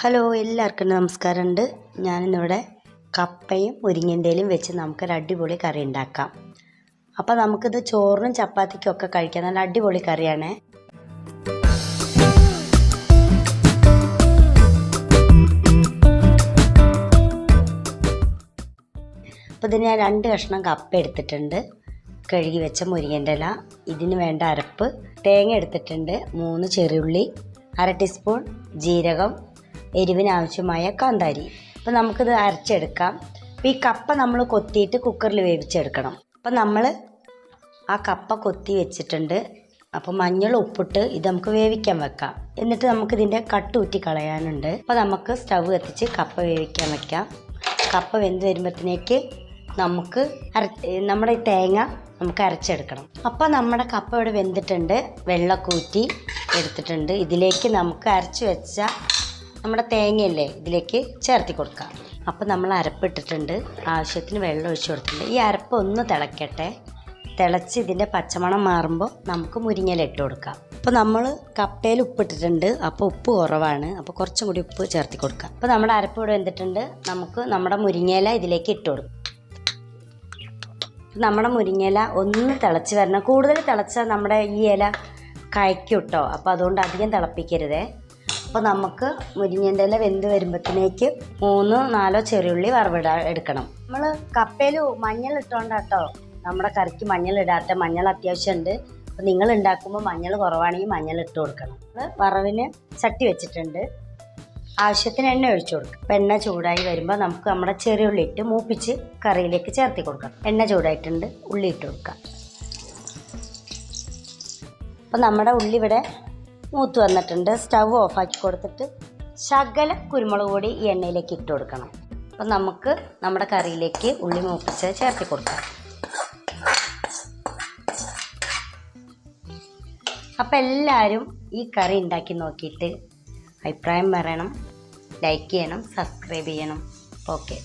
Hello എല്ലാവർക്കും നമസ്കാരമുണ്ട്. ഞാനിന്നിവിടെ കപ്പയും മുരിങ്ങന്റെയിലും വെച്ച് നമുക്കൊരു അടിപൊളി കറി ഉണ്ടാക്കാം. അപ്പോൾ നമുക്കിത് ചോറിനും ചപ്പാത്തിക്കും ഒക്കെ കഴിക്കാൻ നല്ല അടിപൊളി കറിയാണേ. അപ്പോൾ ഇതിന് ഞാൻ രണ്ട് കഷ്ണം കപ്പ എടുത്തിട്ടുണ്ട്. കഴുകി വെച്ച മുരിങ്ങന്റെ ഇല ഇതിന് വേണ്ട അരപ്പ് തേങ്ങ എടുത്തിട്ടുണ്ട് മൂന്ന് ചെറിയുള്ളി അര ടീസ്പൂൺ ജീരകം എരിവിന് ആവശ്യമായ കാന്താരി. അപ്പോൾ നമുക്കിത് അരച്ചെടുക്കാം. അപ്പോൾ ഈ കപ്പ നമ്മൾ കൊത്തിയിട്ട് കുക്കറിൽ വേവിച്ചെടുക്കണം. അപ്പം നമ്മൾ ആ കപ്പ കൊത്തി വെച്ചിട്ടുണ്ട്. അപ്പോൾ മഞ്ഞൾ ഉപ്പിട്ട് ഇത് നമുക്ക് വേവിക്കാൻ വെക്കാം. എന്നിട്ട് നമുക്ക് ഇതിന്റെ കട്ടൂറ്റി കളയാനുണ്ട്. അപ്പോൾ നമുക്ക് സ്റ്റവ് കത്തിച്ച് കപ്പ വേവിക്കാൻ വെക്കാം. കപ്പ വെന്ത് വരുമ്പോഴത്തേക്ക് നമുക്ക് അര നമ്മുടെ ഈ തേങ്ങ നമുക്ക് അരച്ചെടുക്കണം. അപ്പോൾ നമ്മുടെ കപ്പ ഇവിടെ വെന്തിട്ടുണ്ട്. വെള്ളക്കൂറ്റി എടുത്തിട്ടുണ്ട്. ഇതിലേക്ക് നമുക്ക് അരച്ച് വെച്ച നമ്മുടെ തേങ്ങയല്ലേ ഇതിലേക്ക് ചേർത്തി കൊടുക്കാം. അപ്പോൾ നമ്മൾ അരപ്പിട്ടിട്ടുണ്ട്. ആവശ്യത്തിന് വെള്ളം ഒഴിച്ച് കൊടുത്തിട്ടുണ്ട്. ഈ അരപ്പ് ഒന്ന് തിളക്കട്ടെ. തിളച്ച് ഇതിന്റെ പച്ചമണം മാറുമ്പോൾ നമുക്ക് മുരിങ്ങയില ഇട്ട് കൊടുക്കാം. അപ്പോൾ നമ്മൾ കപ്പയിൽ ഉപ്പിട്ടിട്ടുണ്ട്. അപ്പോൾ ഉപ്പ് കുറവാണ്. അപ്പോൾ കുറച്ചും കൂടി ഉപ്പ് ചേർത്തി കൊടുക്കാം. അപ്പോൾ നമ്മുടെ അരപ്പ് ഇവിടെ വെന്തിട്ടുണ്ട്. നമുക്ക് നമ്മുടെ മുരിങ്ങയില ഇതിലേക്ക് ഇട്ട് കൊടുക്കാം. നമ്മുടെ മുരിങ്ങയില ഒന്ന് തിളച്ച് വരണം. കൂടുതൽ തിളച്ചാൽ നമ്മുടെ ഈ ഇല കയക്കും കേട്ടോ അപ്പോൾ അതുകൊണ്ട് അധികം തിളപ്പിക്കരുതേ. അപ്പോൾ നമുക്ക് മുരിങ്ങേന്റെ ഇല വെന്ത് വരുമ്പോഴത്തേക്ക് മൂന്ന് നാലോ ചെറിയുള്ളി വറവിട എടുക്കണം. നമ്മൾ കപ്പയിൽ മഞ്ഞൾ ഇട്ടോണ്ടാട്ടോ നമ്മുടെ കറിക്ക് മഞ്ഞൾ ഇടാത്ത. മഞ്ഞൾ അത്യാവശ്യമുണ്ട് അപ്പോൾ നിങ്ങൾ ഉണ്ടാക്കുമ്പോൾ മഞ്ഞൾ കുറവാണെങ്കിൽ മഞ്ഞൾ ഇട്ട് കൊടുക്കണം. നമ്മൾ വറവിന് ചട്ടി വെച്ചിട്ടുണ്ട്. ആവശ്യത്തിന് എണ്ണ ഒഴിച്ചു കൊടുക്കും. അപ്പം എണ്ണ ചൂടായി വരുമ്പോൾ നമുക്ക് നമ്മുടെ ചെറിയ ഉള്ളി ഇട്ട് മൂപ്പിച്ച് കറിയിലേക്ക് ചേർത്തി കൊടുക്കാം. എണ്ണ ചൂടായിട്ടുണ്ട്. ഉള്ളി ഇട്ട് കൊടുക്കാം. അപ്പം നമ്മുടെ ഉള്ളി ഇവിടെ മൂത്ത് വന്നിട്ടുണ്ട്. സ്റ്റവ് ഓഫാക്കി കൊടുത്തിട്ട് ശകല കുരുമുളക് പൊടി ഈ എണ്ണയിലേക്ക് ഇട്ട് കൊടുക്കണം. അപ്പം നമുക്ക് നമ്മുടെ കറിയിലേക്ക് ഉള്ളി മൂപ്പിച്ച് ചേർത്തി കൊടുക്കാം. അപ്പം എല്ലാവരും ഈ കറി ഉണ്ടാക്കി നോക്കിയിട്ട് അഭിപ്രായം പറയണം ലൈക്ക് ചെയ്യണം സബ്സ്ക്രൈബ് ചെയ്യണം. ഓക്കെ.